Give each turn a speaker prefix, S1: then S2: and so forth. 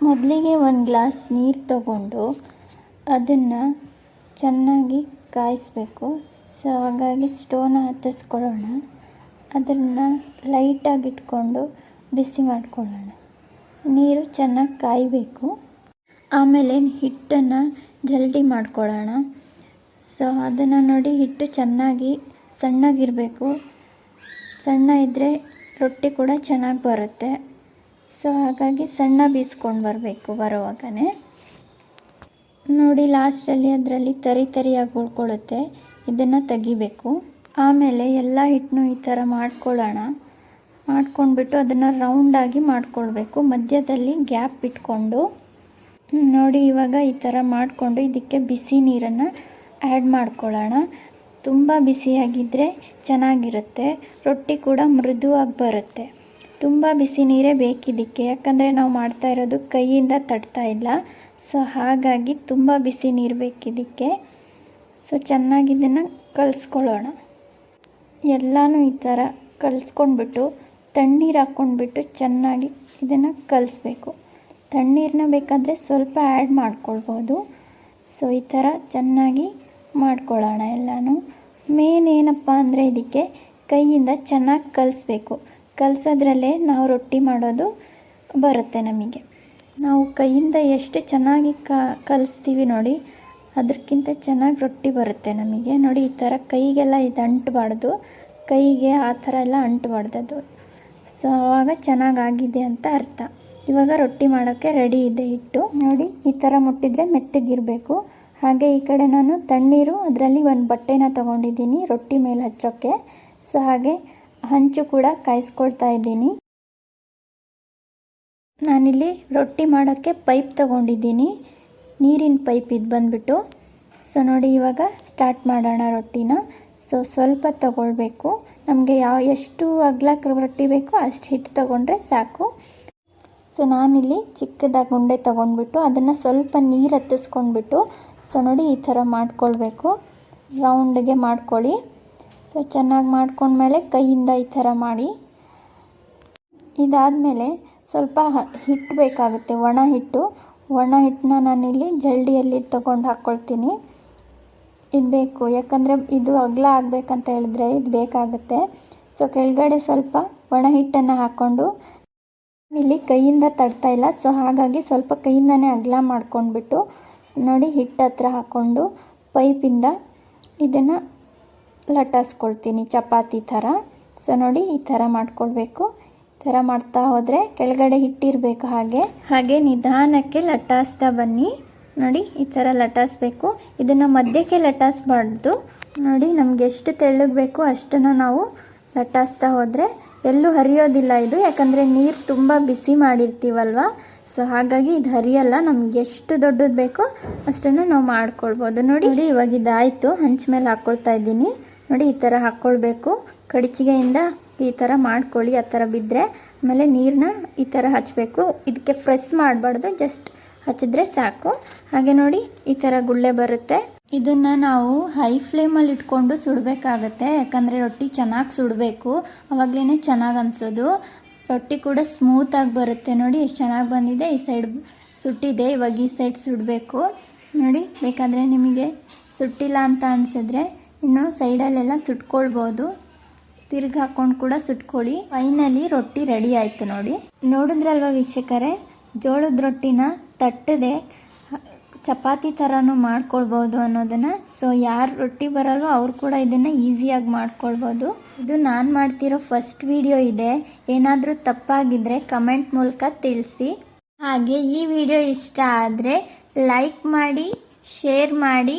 S1: ಮೊದಲಿಗೆ ಒಂದು ಗ್ಲಾಸ್ ನೀರು ತಗೊಂಡು ಅದನ್ನು ಚೆನ್ನಾಗಿ ಕಾಯಿಸಬೇಕು. ಸೊ ಹಾಗಾಗಿ ಸ್ಟೋವ್ನ ಹತ್ತಿಸ್ಕೊಳ್ಳೋಣ. ಅದನ್ನು ಲೈಟಾಗಿ ಇಟ್ಕೊಂಡು ಬಿಸಿ ಮಾಡ್ಕೊಳ್ಳೋಣ. ನೀರು ಚೆನ್ನಾಗಿ ಕಾಯಬೇಕು. ಆಮೇಲೆ ಹಿಟ್ಟನ್ನು ಜಲ್ದಿ ಮಾಡ್ಕೊಳ್ಳೋಣ. ಸೊ ಅದನ್ನು ನೋಡಿ ಹಿಟ್ಟು ಚೆನ್ನಾಗಿ ಸಣ್ಣಗಿರಬೇಕು. ಸಣ್ಣ ಇದ್ದರೆ ರೊಟ್ಟಿ ಕೂಡ ಚೆನ್ನಾಗಿ ಬರುತ್ತೆ. ಸೊ ಹಾಗಾಗಿ ಸಣ್ಣ ಬೀಸ್ಕೊಂಡು ಬರಬೇಕು ಬರೋವಾಗನೇ. ನೋಡಿ, ಲಾಸ್ಟಲ್ಲಿ ಅದರಲ್ಲಿ ತರಿ ತರಿಯಾಗಿ ಉಳ್ಕೊಳ್ಳುತ್ತೆ. ಇದನ್ನು ತೆಗಿಬೇಕು. ಆಮೇಲೆ ಎಲ್ಲ ಹಿಟ್ಟನ್ನು ಈ ಥರ ಮಾಡ್ಕೊಳ್ಳೋಣ. ಮಾಡ್ಕೊಂಡ್ಬಿಟ್ಟು ಅದನ್ನು ರೌಂಡಾಗಿ ಮಾಡ್ಕೊಳ್ಬೇಕು. ಮಧ್ಯದಲ್ಲಿ ಗ್ಯಾಪ್ ಇಟ್ಕೊಂಡು. ನೋಡಿ, ಇವಾಗ ಈ ಥರ ಮಾಡಿಕೊಂಡು ಇದಕ್ಕೆ ಬಿಸಿ ನೀರನ್ನು ಆ್ಯಡ್ ಮಾಡ್ಕೊಳ್ಳೋಣ. ತುಂಬ ಬಿಸಿಯಾಗಿದ್ದರೆ ಚೆನ್ನಾಗಿರುತ್ತೆ. ರೊಟ್ಟಿ ಕೂಡ ಮೃದುವಾಗಿ ಬರುತ್ತೆ. ತುಂಬ ಬಿಸಿ ನೀರೇ ಬೇಕಿದ್ದಕ್ಕೆ, ಯಾಕಂದರೆ ನಾವು ಮಾಡ್ತಾ ಇರೋದು ಕೈಯಿಂದ ತಟ್ತಾ ಇಲ್ಲ. ಸೊ, ಹಾಗಾಗಿ ತುಂಬ ಬಿಸಿ ನೀರು ಬೇಕಿದ್ದಕ್ಕೆ. ಸೊ ಚೆನ್ನಾಗಿ ಇದನ್ನು ಕಲಿಸ್ಕೊಳ್ಳೋಣ. ಎಲ್ಲನೂ ಈ ಥರ ಕಲಿಸ್ಕೊಂಡ್ಬಿಟ್ಟು, ತಣ್ಣೀರು ಹಾಕ್ಕೊಂಡ್ಬಿಟ್ಟು ಚೆನ್ನಾಗಿ ಇದನ್ನು ಕಲಿಸ್ಬೇಕು. ತಣ್ಣೀರನ್ನ ಬೇಕಾದರೆ ಸ್ವಲ್ಪ ಆ್ಯಡ್ ಮಾಡ್ಕೊಳ್ಬೋದು. ಸೊ, ಈ ಥರ ಚೆನ್ನಾಗಿ ಮಾಡ್ಕೊಳ್ಳೋಣ ಎಲ್ಲನೂ. ಮೇನ್ ಏನಪ್ಪ ಅಂದರೆ ಇದಕ್ಕೆ ಕೈಯಿಂದ ಚೆನ್ನಾಗಿ ಕಲಿಸ್ಬೇಕು. ಕಲಸೋದ್ರಲ್ಲೇ ನಾವು ರೊಟ್ಟಿ ಮಾಡೋದು ಬರುತ್ತೆ ನಮಗೆ. ನಾವು ಕೈಯಿಂದ ಎಷ್ಟು ಚೆನ್ನಾಗಿ ಕಲಿಸ್ತೀವಿ ನೋಡಿ ಅದಕ್ಕಿಂತ ಚೆನ್ನಾಗಿ ರೊಟ್ಟಿ ಬರುತ್ತೆ ನಮಗೆ. ನೋಡಿ, ಈ ಥರ ಕೈಗೆಲ್ಲ ಇದು ಅಂಟಬಾರ್ದು. ಕೈಗೆ ಆ ಥರ ಎಲ್ಲ ಅಂಟಬಾರ್ದು ಅದು. ಸೊ ಆವಾಗ ಚೆನ್ನಾಗಾಗಿದೆ ಅಂತ ಅರ್ಥ. ಇವಾಗ ರೊಟ್ಟಿ ಮಾಡೋಕ್ಕೆ ರೆಡಿ ಇದೆ ಹಿಟ್ಟು. ನೋಡಿ, ಈ ಥರ ಮುಟ್ಟಿದರೆ ಮೆತ್ತಗಿರಬೇಕು. ಹಾಗೆ ಈ ಕಡೆ ನಾನು ತಣ್ಣೀರು, ಅದರಲ್ಲಿ ಒಂದು ಬಟ್ಟೆನ ತೊಗೊಂಡಿದ್ದೀನಿ ರೊಟ್ಟಿ ಮೇಲೆ ಹಚ್ಚೋಕ್ಕೆ ಸೊ, ಹಾಗೆ ಹಂಚು ಕೂಡ ಕಾಯಿಸ್ಕೊಳ್ತಾ ಇದ್ದೀನಿ. ನಾನಿಲ್ಲಿ ರೊಟ್ಟಿ ಮಾಡೋಕ್ಕೆ ಪೈಪ್ ತಗೊಂಡಿದ್ದೀನಿ. ನೀರಿನ ಪೈಪ್ ಇದು ಬಂದ್ಬಿಟ್ಟು. ಸೊ ನೋಡಿ, ಇವಾಗ ಸ್ಟಾರ್ಟ್ ಮಾಡೋಣ ರೊಟ್ಟಿನ. ಸೊ ಸ್ವಲ್ಪ ತಗೊಳ್ಬೇಕು. ನಮಗೆ ಯಾವ ಎಷ್ಟು ಅಗ್ಲಕ್ಕೆ ರೊಟ್ಟಿ ಬೇಕೋ ಅಷ್ಟು ಹಿಟ್ಟು ತೊಗೊಂಡ್ರೆ ಸಾಕು. ಸೊ ನಾನಿಲ್ಲಿ ಚಿಕ್ಕದಾಗಿ ಉಂಡೆ ತೊಗೊಂಡ್ಬಿಟ್ಟು ಅದನ್ನು ಸ್ವಲ್ಪ ನೀರು ಹತ್ತಿಸ್ಕೊಂಡ್ಬಿಟ್ಟು. ಸೊ ನೋಡಿ, ಈ ಥರ ಮಾಡ್ಕೊಳ್ಬೇಕು. ರೌಂಡ್ಗೆ ಮಾಡ್ಕೊಳ್ಳಿ. ಸೊ ಚೆನ್ನಾಗಿ ಮಾಡ್ಕೊಂಡ್ಮೇಲೆ ಕೈಯಿಂದ ಈ ಥರ ಮಾಡಿ. ಇದಾದಮೇಲೆ ಸ್ವಲ್ಪ ಹಿಟ್ಟು ಬೇಕಾಗುತ್ತೆ, ಒಣ ಹಿಟ್ಟು. ಒಣ ಹಿಟ್ಟನ್ನ ನಾನಿಲ್ಲಿ ಜಲ್ಡಿಯಲ್ಲಿ ತೊಗೊಂಡು ಹಾಕ್ಕೊಳ್ತೀನಿ. ಇದು ಬೇಕು, ಯಾಕಂದರೆ ಇದು ಅಗಲ ಆಗಬೇಕಂತ ಹೇಳಿದ್ರೆ ಇದು ಬೇಕಾಗುತ್ತೆ. ಸೊ, ಕೆಳಗಡೆ ಸ್ವಲ್ಪ ಒಣ ಹಿಟ್ಟನ್ನು ಹಾಕ್ಕೊಂಡು ಇಲ್ಲಿ ಕೈಯಿಂದ ತಡ್ತಾ ಇಲ್ಲ. ಸೊ, ಹಾಗಾಗಿ ಸ್ವಲ್ಪ ಕೈಯಿಂದನೇ ಅಗಲ ಮಾಡ್ಕೊಂಡ್ಬಿಟ್ಟು ನೋಡಿ ಹಿಟ್ಟು ಹತ್ರ ಹಾಕ್ಕೊಂಡು ಪೈಪಿಂದ ಇದನ್ನು ಲಟಾಸ್ಕೊಳ್ತೀನಿ ಚಪಾತಿ ಥರ. ಸೊ ನೋಡಿ, ಈ ಥರ ಮಾಡ್ಕೊಳ್ಬೇಕು. ಈ ಥರ ಮಾಡ್ತಾ ಹೋದರೆ ಕೆಳಗಡೆ ಹಿಟ್ಟಿರಬೇಕು ಹಾಗೆ. ಹಾಗೆ ನಿಧಾನಕ್ಕೆ ಲಟಾಸ್ತಾ ಬನ್ನಿ. ನೋಡಿ, ಈ ಥರ ಲಟಾಸ್ಬೇಕು ಇದನ್ನು ಮಧ್ಯಕ್ಕೆ ಲಟಾಸ್ಬಾರ್ದು ನೋಡಿ, ನಮ್ಗೆ ಎಷ್ಟು ತೆಳ್ಳಗೆ ಬೇಕೋ ಅಷ್ಟನ್ನು ನಾವು ಲಟಾಸ್ತಾ ಹೋದರೆ ಎಲ್ಲೂ ಹರಿಯೋದಿಲ್ಲ ಇದು. ಯಾಕಂದರೆ ನೀರು ತುಂಬ ಬಿಸಿ ಮಾಡಿರ್ತೀವಲ್ವ? ಸೊ ಹಾಗಾಗಿ ಇದು ಹರಿಯಲ್ಲ. ನಮ್ಗೆ ಎಷ್ಟು ದೊಡ್ಡದು ಬೇಕೋ ಅಷ್ಟನ್ನು ನಾವು ಮಾಡ್ಕೊಳ್ಬೋದು. ನೋಡಿ ನೋಡಿ ಇವಾಗ ಇದಾಯಿತು. ಹಂಚ ಮೇಲೆ ಹಾಕ್ಕೊಳ್ತಾ ಇದ್ದೀನಿ. ನೋಡಿ, ಈ ಥರ ಹಾಕ್ಕೊಳ್ಬೇಕು ಕಡಿಚಿಗೆಯಿಂದ ಈ ಥರ ಮಾಡ್ಕೊಳ್ಳಿ, ಆ ಥರ ಬಿದ್ದರೆ ಆಮೇಲೆ ನೀರನ್ನ ಈ ಥರ ಹಚ್ಚಬೇಕು ಇದಕ್ಕೆ ಫ್ರೆಸ್ ಮಾಡಬಾರ್ದು, ಜಸ್ಟ್ ಹಚ್ಚಿದ್ರೆ ಸಾಕು. ಹಾಗೆ ನೋಡಿ, ಈ ಥರ ಗುಳ್ಳೆ ಬರುತ್ತೆ. ಇದನ್ನು ನಾವು ಹೈ ಫ್ಲೇಮಲ್ಲಿ ಇಟ್ಕೊಂಡು ಸುಡಬೇಕಾಗತ್ತೆ, ಯಾಕಂದರೆ ರೊಟ್ಟಿ ಚೆನ್ನಾಗಿ ಸುಡಬೇಕು. ಅವಾಗಲೇ ಚೆನ್ನಾಗಿ ಅನಿಸೋದು. ರೊಟ್ಟಿ ಕೂಡ ಸ್ಮೂತಾಗಿ ಬರುತ್ತೆ. ನೋಡಿ, ಎಷ್ಟು ಚೆನ್ನಾಗಿ ಬಂದಿದೆ. ಈ ಸೈಡ್ ಸುಟ್ಟಿದೆ, ಇವಾಗ ಈ ಸೈಡ್ ಸುಡಬೇಕು. ನೋಡಿ, ಬೇಕಾದರೆ ನಿಮಗೆ ಸುಟ್ಟಿಲ್ಲ ಅಂತ ಅನಿಸಿದ್ರೆ ಇನ್ನು ಸೈಡಲ್ಲೆಲ್ಲ ಸುಟ್ಕೊಳ್ಬೋದು. ತಿರ್ಗಿ ಹಾಕ್ಕೊಂಡು ಕೂಡ ಸುಟ್ಕೊಳ್ಳಿ. ಫೈನಲಿ ರೊಟ್ಟಿ ರೆಡಿ ಆಯಿತು ನೋಡಿ. ನೋಡಿದ್ರಲ್ವ ವೀಕ್ಷಕರೇ? ಜೋಳದ ರೊಟ್ಟಿನ ತಟ್ಟದೆ ಚಪಾತಿ ಥರನೂ ಮಾಡ್ಕೊಳ್ಬೋದು ಅನ್ನೋದನ್ನು. ಸೊ ಯಾರು ರೊಟ್ಟಿ ಬರಲ್ವೋ ಅವ್ರು ಕೂಡ ಇದನ್ನು ಈಸಿಯಾಗಿ ಮಾಡ್ಕೊಳ್ಬೋದು. ಇದು ನಾನು ಮಾಡ್ತಿರೋ ಫಸ್ಟ್ ವಿಡಿಯೋ ಇದೆ. ಏನಾದರೂ ತಪ್ಪಾಗಿದ್ದರೆ ಕಮೆಂಟ್ ಮೂಲಕ ತಿಳಿಸಿ. ಹಾಗೆ ಈ ವಿಡಿಯೋ ಇಷ್ಟ ಆದರೆ ಲೈಕ್ ಮಾಡಿ ಶೇರ್ ಮಾಡಿ.